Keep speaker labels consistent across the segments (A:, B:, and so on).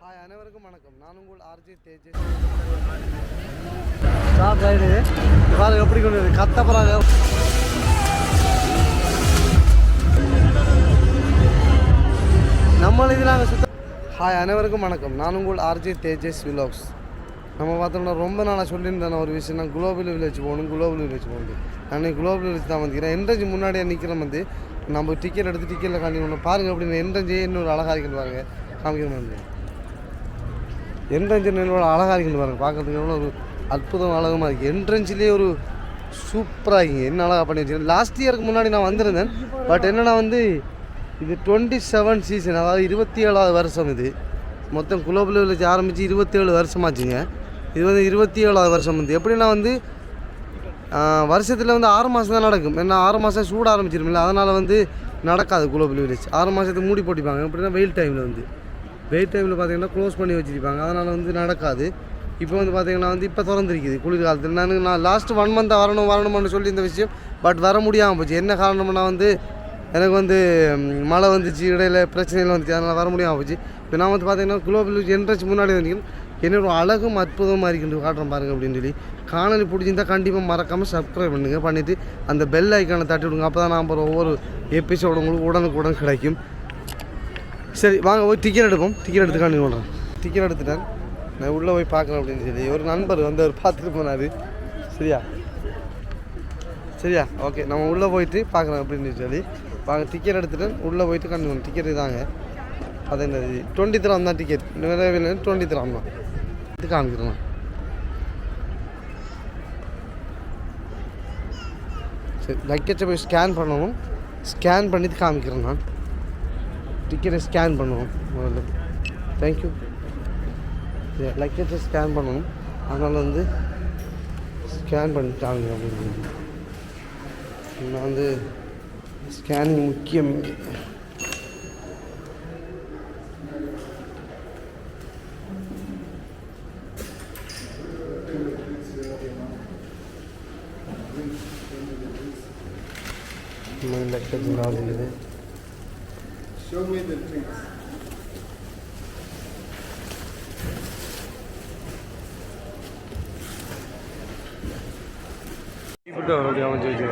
A: Hi அனைவருக்கும் வணக்கம். நான் உங்கள் ஆர்ஜி தேஜஸ். ஸ்டார்ட் ஆயிடுது பாருங்க எப்படி கொண்டு கத்த போறாங்க நம்மள இது நாங்கள் சுத்த ஹாய் அனைவருக்கும் வணக்கம். நான் உங்கள் ஆர்ஜி தேஜஸ் விலாக்ஸ். நம்ம பார்த்தோம்னா ரொம்ப நாளாக சொல்லியிருந்தேன் ஒரு விஷயம் நான் குளோபல் வில்லேஜ் போகணும் குளோபல் வில்லேஜ் போகணும். நான் குளோபல் வில்லேஜ் தான் வந்துக்கிறேன் என்ட்ரன்ஸ் முன்னாடியே நிற்கிறேன் வந்து. நம்ம டிக்கெட் எடுத்து டிக்கெட்டில் காண்டி பாருங்க அப்படின்னு என்ட்ரன்ஸே இன்னொரு அழகாக இருக்குன்னு பாருங்க காமிக்கிற மாதிரி என்ட்ரன்ஸ் என்னோட அழகாக இருக்குன்னு பாருங்க. பார்க்குறதுக்கு எவ்வளோ ஒரு அற்புதம் அழகமாக இருக்குது என்ட்ரன்ஸ்லேயே ஒரு சூப்பராக இருக்குங்க. என்ன அழகாக பண்ணி வச்சுருக்கேன் லாஸ்ட் இயருக்கு முன்னாடி நான் வந்திருந்தேன். பட் என்னன்னா வந்து இது டுவெண்ட்டி செவன் சீசன் அதாவது இருபத்தி ஏழாவது வருஷம் இது. மொத்தம் குளோபல் வில்லேஜ் ஆரம்பித்து இருபத்தேழு வருஷமாச்சுங்க. இது வந்து இருபத்தி ஏழாவது வருஷம் வந்து. எப்படின்னா வந்து வருஷத்தில் வந்து ஆறு மாதம் தான் நடக்கும். ஏன்னா ஆறு மாதம் சூட ஆரம்பிச்சிருமில்ல. அதனால் வந்து நடக்காது குளோபல் வில்லேஜ். ஆறு மாதத்துக்கு மூடி போட்டிப்பாங்க எப்படின்னா வெயில் டைமில் வந்து. வெயிட் டைமில் பார்த்தீங்கன்னா க்ளோஸ் பண்ணி வச்சுருப்பாங்க. அதனால் வந்து நடக்காது. இப்போ வந்து பார்த்திங்கன்னா வந்து இப்போ திறந்துருக்குது. குளிர்காலத்தில். நான் நான் லாஸ்ட் ஒன் மந்த்தாக வரணும் வரணும்னு சொல்லி இந்த விஷயம் பட் வர முடியாமல் போச்சு. என்ன காரணம்னா வந்து எனக்கு வந்து மழை வந்துச்சு இடையில பிரச்சனைகள் வந்துச்சு. அதனால் வர முடியாமல் போச்சு. இப்போ நான் வந்து பார்த்தீங்கன்னா குளோபல் என்ட்ரன்ஸ் முன்னாடி வந்து என்னோட அழகும் அற்புதமாக இருக்குன்னு காட்டுறேன் பாருங்கள் அப்படின்னு சொல்லி. காணொலி பிடிச்சிருந்தா கண்டிப்பாக மறக்காமல் சப்ஸ்கிரைப் பண்ணுங்கள் பண்ணிவிட்டு அந்த பெல் ஐக்கானை தட்டி விடுங்க. அப்போ தான் நான் ஒவ்வொரு எபிசோடு உங்களுக்கு உடனுக்குடன் கிடைக்கும். சரி வாங்க போய் டிக்கெட் எடுப்போம். டிக்கெட் எடுத்து காண்டி டிக்கெட் எடுத்துட்டேன். நான் உள்ளே போய் பார்க்குறேன் அப்படின்னு சொல்லி. ஒரு நண்பர் வந்து அவர் பார்த்துட்டு போனார். சரியா? சரியா? ஓகே நம்ம உள்ளே போயிட்டு பார்க்குறோம் அப்படின்னு சொல்லி. வாங்க டிக்கெட் எடுத்துட்டேன். உள்ளே போயிட்டு கண்டு டிக்கெட் தாங்க அது என்னது? டுவெண்ட்டி திராம் தான் டிக்கெட் நிறைய டுவெண்ட்டி திராம் தான். இது காமிக்கிறேன். சரி லக்கேஜை போய் ஸ்கேன் பண்ணணும். ஸ்கேன் பண்ணிட்டு காமிக்கிறேன் நான். டிக்கெட்டை ஸ்கேன் பண்ணுவோம் முதல்ல. தேங்க்யூ லக்கேஜை ஸ்கேன் பண்ணணும் அதனால் வந்து ஸ்கேன் பண்ணிட்டாங்க அப்படின்னு. நான் வந்து ஸ்கேனிங் முக்கியம் லக்கேஜ் இருக்குது
B: Show me the tricks.
A: People tower, they want to go.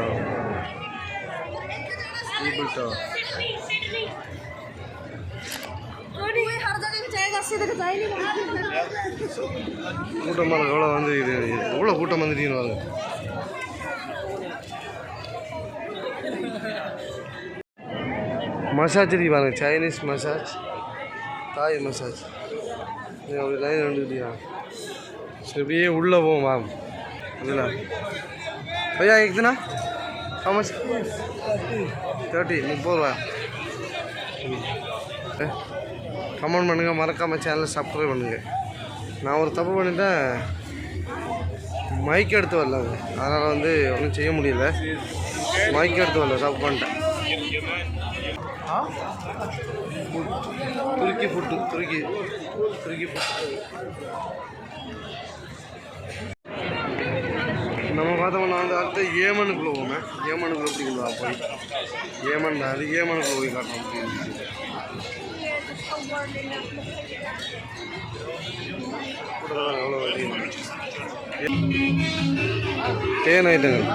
A: People tower. கூட்டம் எவ்வளோ வந்து இது எவ்வளோ கூட்டம் வந்துட்டீங்கன்னு வாங்க மசாஜ் இருக்கு பாருங்க சைனீஸ் மசாஜ் தாய் மசாஜ் அப்படி லைன் வந்துக்கிட்டியா சரி இப்படியே உள்ளே போவோம் மேம் அதில் பையா இருக்குதுண்ணா? மச் தேர்ட்டி முப்பது ரூபா. கமெண்ட் பண்ணுங்கள் மறக்காமல் சேனலை சப்ஸ்கிரைப் பண்ணுங்கள் நான் ஒரு தப்பு பண்ணிட்டேன். மைக் எடுத்து வரலங்க அதனால் வந்து ஒன்றும் செய்ய முடியல. மைக் எடுத்து வரல தப்பு பண்ணிட்டேன். துருக்கி ஃபுட்டு துருக்கி துருக்கி ஃபுட்டு நம்ம பார்த்தோம்னா வந்து அடுத்து ஏமனுக்குள்ளே போவோமே. ஏமனுக்குள்ளே எப்படி போய்? ஏமன் அது ஏமனுக்குள்ளே போய் காட்டணும் எவ்வளோ தேன் ஐட்டங்கள்.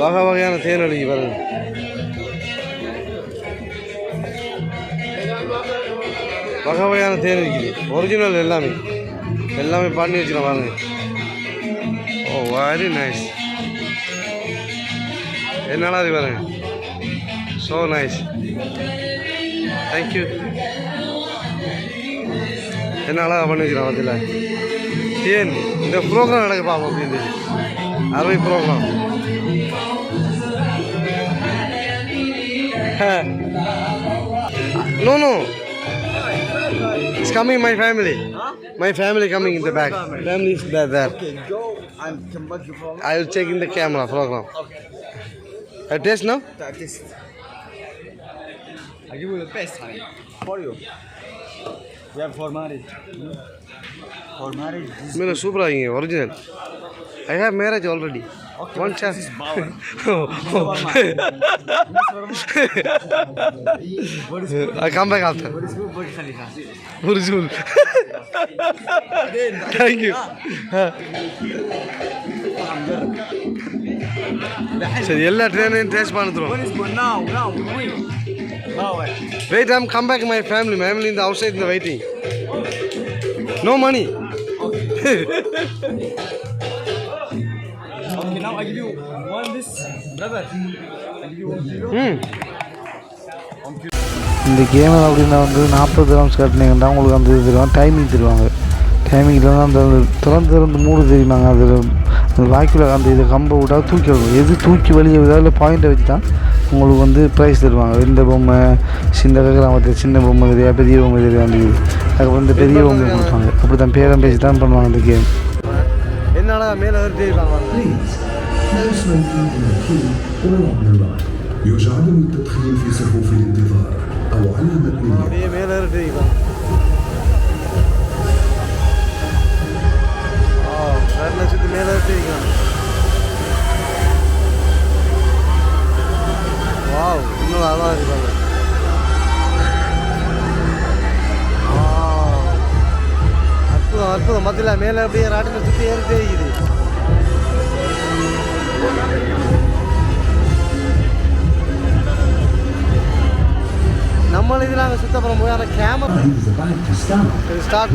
A: வகை வகையான தேன் அடிக்கு பாருங்க. வகை வகையான தேன் இருக்குது. ஒரிஜினல் எல்லாமே. எல்லாமே பண்ணி வச்சுக்கலாம் பாருங்க. ஓ வெரி நைஸ் என்னடா அது பாருங்க? ஸோ நைஸ் தேங்க்யூ என்ன அழகாக பண்ணி வச்சுக்கலாம் அதில் தேன் இந்த ப்ரோக்ராம் நடக்க பார்ப்போம் அப்படின்னு அறுவை program no no It's coming, my family. Huh? My family coming in the back. Family? is there. there.
B: Okay, go and come back to.
A: I will check in the camera program.
B: Okay.
A: I taste now?
B: That is. I give you the best honey. For you. We have for marriage. Hmm? For marriage. I
A: am super I है original I have marriage already
B: Okay,
A: one
B: this
A: chance
B: is Bhavan. What is
A: I come back after
B: what is good? What is Khalifa?
A: Original thank you சரி எல்லா ட்ரெயினையும் taste பண்ணுறோம்
B: When is one now? Now, wait. Oh, wait.
A: Wait, I'm come back my family.
B: Okay, now I give you one this, brother. I give you one kilo.
A: Hmm.
C: இந்த கேமில் அப்படின்னா வந்து நாற்பது rounds கட்டினீங்கன்னா உங்களுக்கு அந்த இது தருவாங்க டைமிங் தருவாங்க. டைமிங் இல்லைன்னா அந்த திறந்து திறந்து மூடு தெரியுமாங்க. அதில் அந்த வாய்க்கில் அந்த இதை கம்பை விட்டா தூக்கி விடும் எது தூக்கி வெளியே விதா இல்லை பாயிண்ட்டை வச்சு தான் உங்களுக்கு வந்து ப்ரைஸ் தருவாங்க. இந்த பொம்மை சின்ன கிராமத்து சின்ன பொம்மை தெரியா பெரிய பொம்மை தெரியா அந்த இது. அதுக்கப்புறம் இந்த பெரிய பொம்மை கொடுப்பாங்க. அப்படி தான் பேரம் பேசி தான் பண்ணுவாங்க இந்த கேம்
A: என்னடா மேலே
D: Please, no smoking in the queue or along the line. يجعلني التدخين في صفوف الانتظار أو على متن اللوحة.
A: அப்படியே மேலே ஏறிட்டு ஆ ரெண்டு லட்சத்து மேலே ஏறிட்டு வாவ் இன்னும் அழகாக இருக்காங்க Wow. அற்புதம் அற்புதம் மத்தியில் மேலே அப்படியே ராட்டில் சுற்றி ஏறிட்டே இருக்குது நம்ம இதில் அங்கே சுத்த போய் அந்த கேமரா. ஸ்டார்ட்.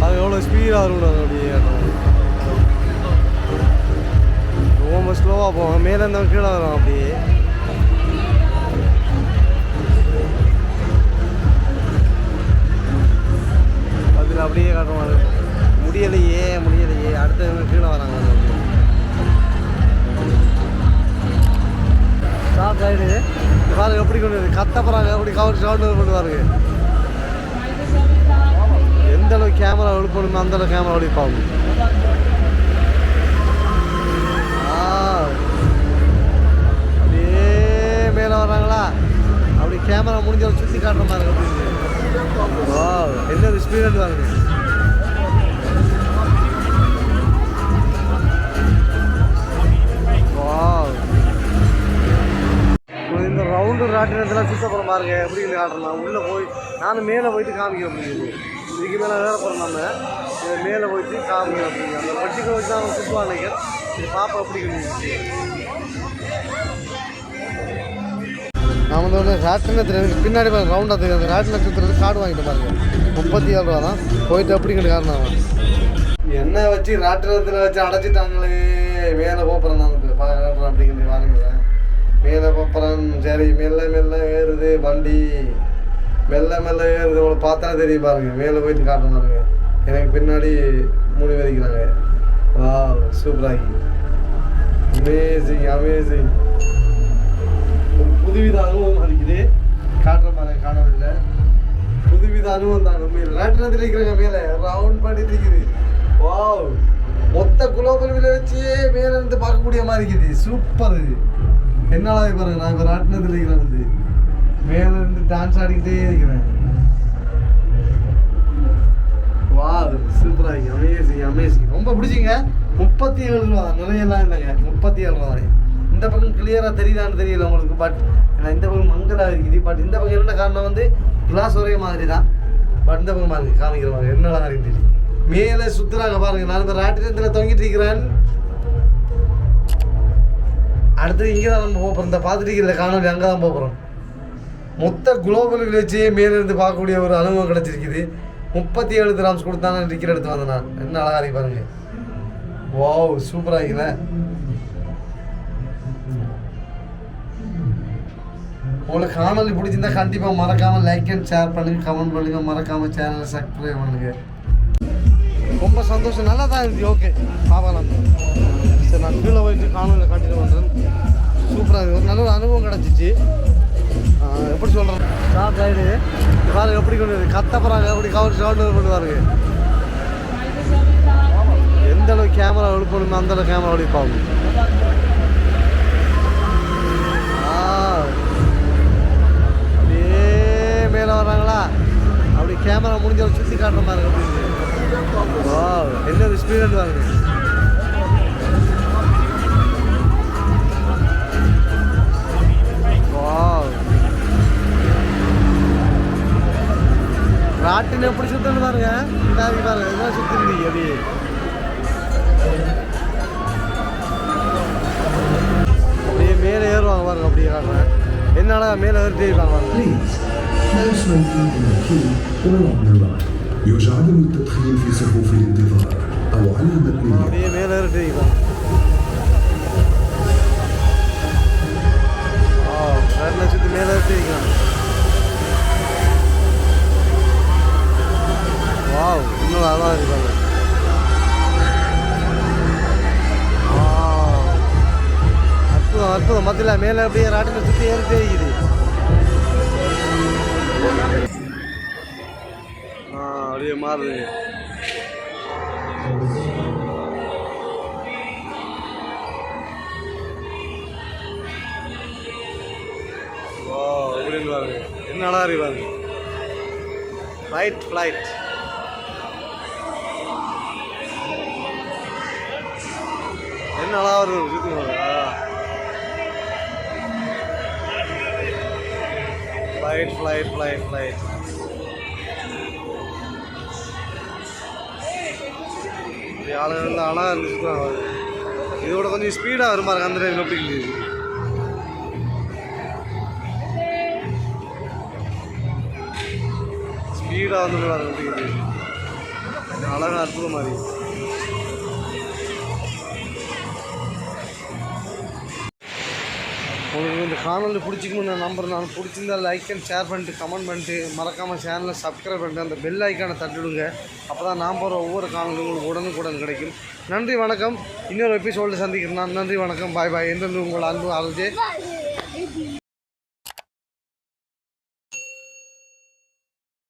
A: அது எவ்வளோ ஸ்பீடாக இருக்கும் அப்படியே ரொம்ப ஸ்லோவாக போவாங்க மேலே இருந்த கீழே வரும் அப்படியே கவர் சவுண்ட் பண்ணுவாருங்க எந்த அளவுக்கு கேமரா எழுப்பணுமோ அந்த அளவுக்கு கேமரா ஒழிப்பாங்க எப்படி காட்டணும் உள்ளே போய் நானும் மேலே போயிட்டு காமிக்கிறேன் அப்படிங்கிறது இதுக்கு மேலே வேலை போகிறோம் நம்ம. இது மேலே போயிட்டு காமிக்கிறோம் அப்படிங்க அந்த வட்டிக்கு வச்சு தான் அவன் சுற்றுவான் நினைக்கிறேன். இது பாப்பா எப்படி நான் வந்து ஒன்று ராட்டினத்தில் எனக்கு பின்னாடி பாருங்க ரவுண்டாக தெரியும் அந்த ராட்டின சுற்றுறது கார்டு வாங்கிட்டு பாருங்க. முப்பத்தி ஏழு ரூபா தான். போயிட்டு அப்படிங்கிற காரணம் அவன் என்ன வச்சு ராட்டினத்தில் வச்சு அடைச்சிட்டாங்களே. மேலே போப்புறேன் நான் அப்படிங்கிறது வாங்குறேன் மேலே பப்பரம் சரி மெல்ல மெல்ல ஏறுது வண்டி. மெல்ல மெல்ல ஏறுது. உங்களை பார்த்தா தெரியும் பாருங்க. மேலே போயிட்டு காட்டணும் பாருங்க. எனக்கு பின்னாடி மூணு வரைக்கிறாங்க. வா சூப்பராகி அமேசிங் அமேசிங் ஒரு புதுவித அனுபவம் இருக்குது காட்டுற பாருங்க காணவில்லை. புதுவித அனுபவம் தான் உண்மையில். ராட்டினத்தில் இருக்கிறாங்க மேலே ரவுண்ட் பண்ணிட்டு இருக்குது. வாவ் மொத்த குலோபல் விலை வச்சு மேலே இருந்து பார்க்கக்கூடிய மாதிரி இருக்குது. சூப்பர் இது என்னால பாருங்க நான் இப்போ ராட்டினத்தில் இருக்கிறேன் வந்து மேலே இருந்து டான்ஸ் ஆடிக்கிட்டே இருக்கிறேன். வா சூப்பராக இருக்கு. அமேசிங் அமேசிங் ரொம்ப பிடிச்சிங்க. முப்பத்தி ஏழு ரூபா. நிறையெல்லாம் இல்லைங்க. முப்பத்தி ஏழு ரூபா இந்த பக்கம் கிளியராக தெரியுதான்னு தெரியல உங்களுக்கு பட் ஏன்னா இந்த பக்கம் மங்கலாக இருக்குது. பட் இந்த பக்கம் என்ன காரணம் வந்து? கிளாஸ் ஒரே மாதிரி தான் பட் இந்த பக்கம் பாருங்க காமிக்கிற மாதிரி. என்னடா அழகாக இருக்குது. மேலே சுற்றுறாங்க பாருங்க. நான் இந்த ராட்டினத்தில் தொங்கிட்டு இருக்கிறேன். அடுத்து இங்கே தான் நம்ம போகிறோம் இந்த பார்த்துட்டு இருக்கிற காணொலி அங்கே தான் போகிறோம் மொத்த குளோபல் வில்லேஜே மேலிருந்து பார்க்கக்கூடிய ஒரு அனுபவம் கிடச்சிருக்குது. முப்பத்தி ஏழு கிராம்ஸ் கொடுத்தாங்க டிக்கெட் எடுத்து வந்தேன்? நான் என்ன அழகா இருக்கு பாருங்க. வாவ் சூப்பராக இருக்குல்ல? உங்களுக்கு காணொலி பிடிச்சிருந்தா கண்டிப்பாக மறக்காமல் லைக் அண்ட் ஷேர் பண்ணுங்க. கமெண்ட் பண்ணுங்கள் மறக்காமல் சேனலை சப்ஸ்கிரைப் பண்ணுங்க. ரொம்ப சந்தோஷம். நல்லா தான் இருந்துச்சு ஓகே பார்க்கலாம் ஆஹ் எப்படி சொல்கிறேன் ஸ்டார்ட் ஆகிடுது பாருங்க எப்படி கொண்டு கத்த போகிறாங்க எப்படி கவர் சவுண்ட் கொண்டு பாருங்க எந்த அளவுக்கு கேமரா எழுப்பணுமோ அந்த அளவுக்கு கேமரா ஒழிப்பாங்க அப்படியே மேலே வர்றாங்களா? அப்படி கேமரா முடிஞ்ச அளவுக்கு சுற்றி காட்டுற மாதிரி இருக்கு அப்படின்னு. என்ன ஸ்பீட் வாங்க ராட்டினம் எப்படி சுத்தன்னு பாருங்க இதாகி பாருங்க இதெல்லாம் சுத்துது அப்படியே அப்படியே மேலே ஏறுவாங்க பாருங்க அப்படியே காட்டுறேன் என்னால மேலே ஏறிட்டே இருக்காங்க பாருங்க
D: Please, no smoking in the queue or on the line. يرجى عدم التدخين في صفوف الانتظار أو على متن
A: அப்படியே மேலே ஏறிட்டே இருக்காங்க ஆ ரெண்டு சுற்றி மேலே ஏறிட்டே இருக்காங்க அற்புதம் மேலே அப்படியே ராட்டினை சுற்றி ஏறிட்டே இருக்குது ஆ அப்படியே மாறுது. ஓ எப்படின்னு பாருங்க என்ன அழகா இருக்கு பாருங்க ஃப்ளைட் ஃப்ளைட் என்ன அழகா இருக்கு சுற்றி ஃப்ளைட் ஃப்ளைட் ஃப்ளைட் ஃப்ளைட் இப்படி ஆளுங்க வந்து அழகாக இருந்து சுற்றுவாங்க இதோட கொஞ்சம் ஸ்பீடாக வரும் பாருங்க அந்த டைம் எப்படி இருந்துச்சு ஸ்பீடாக வந்து பாருங்க எப்படி இருந்துச்சு அழகாக அற்புதம் மாதிரி உங்களுக்கு இந்த காணொலி பிடிச்சிக்கணும்னு நான் நம்புறேன். நான் பிடிச்சிருந்தா லைக் அண்ட் ஷேர் பண்ணிட்டு கமெண்ட் பண்ணிட்டு மறக்காமல் சேனலை சப்ஸ்கிரைப் பண்ணிட்டு அந்த பெல் ஐக்கானை தட்டிவிடுங்க அப்போ தான் நான் போகிற ஒவ்வொரு காணொலி உங்களுக்கு உடனுக்குடன் கிடைக்கும். நன்றி வணக்கம். இன்னொரு எபிசோடில் சந்திக்கிறேன் நான். நன்றி வணக்கம். பாய் பாய் என்று உங்கள் அன்பு ஆளுஜே